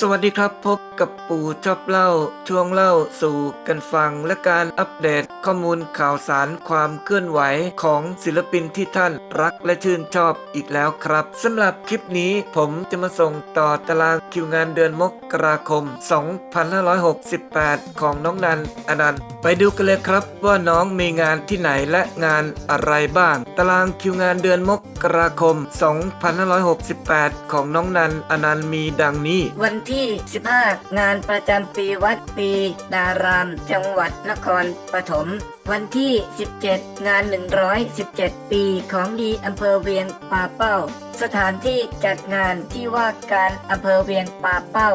สวัสดีครับพบกับปู่ชอบเล่าช่วงเล่าสู่กันฟังและการอัปเดตข้อมูลข่าวสารความเคลื่อนไหวของศิลปินที่ท่านรักและชื่นชอบอีกแล้วครับสำหรับคลิปนี้ผมจะมาส่งต่อตารางคิวงานเดือนมกราคม 2568 ของน้องนันอนันต์ ไปดูกันเลยครับว่าน้องมีงานที่ไหนและงานอะไรบ้าง ตารางคิวงานเดือนมกราคม 2568 ของน้องนันอนันต์มีดังนี้ วันที่ 15 งานประจำปีวัดปีดาราม จังหวัดนครปฐมวันที่ 17 งาน 117 ปีของดีอำเภอเวียงป่าเป้า สถานที่จัดงานที่ว่าการอำเภอเวียงป่าเป้า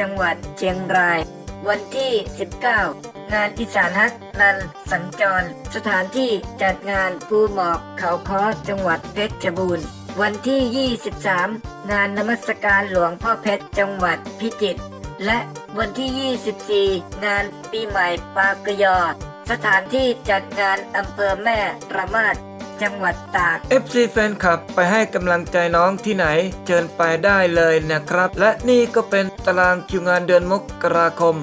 จังหวัดเชียงราย วันที่ 19 งานอีสานฮักนันสัญจร สถานที่จัดงานภูหมอกเขาค้อจังหวัดเพชรบูรณ์ วันที่ 23 งานนมัสการหลวงพ่อเพชรจังหวัดพิจิตรและวันที่ 24 งานปีใหม่ปากยอ สถานที่จัดงานอำเภอแม่ระมาด จังหวัดตาก FC แฟนคลับไปให้กำลังใจน้องที่ไหน เชิญไปได้เลยนะครับ และนี่ก็เป็นตารางคิวงานเดือนมกราคม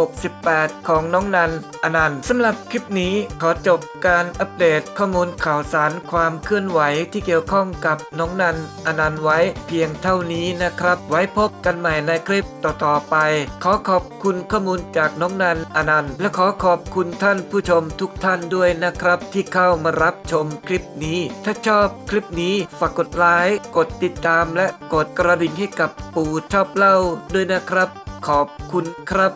2568 ของน้องนันอนันต์สำหรับคลิปนี้ขอจบการอัปเดตข้อมูลข่าวสารความเคลื่อนไหวที่เกี่ยวข้องกับน้องนันอนันต์ไว้เพียงเท่านี้นะครับ ไว้พบกันใหม่ในคลิปต่อๆไป ขอขอบคุณข้อมูลจากน้องนันอนันต์และขอขอบคุณท่านผู้ชมทุกท่านด้วยนะครับ ที่เข้ามารับชมคลิปนี้ ถ้าชอบคลิปนี้ฝากกดไลค์กดติดตามและกดกระดิ่งให้กับปู่ชอบเล่าด้วยนะครับ ขอบคุณครับ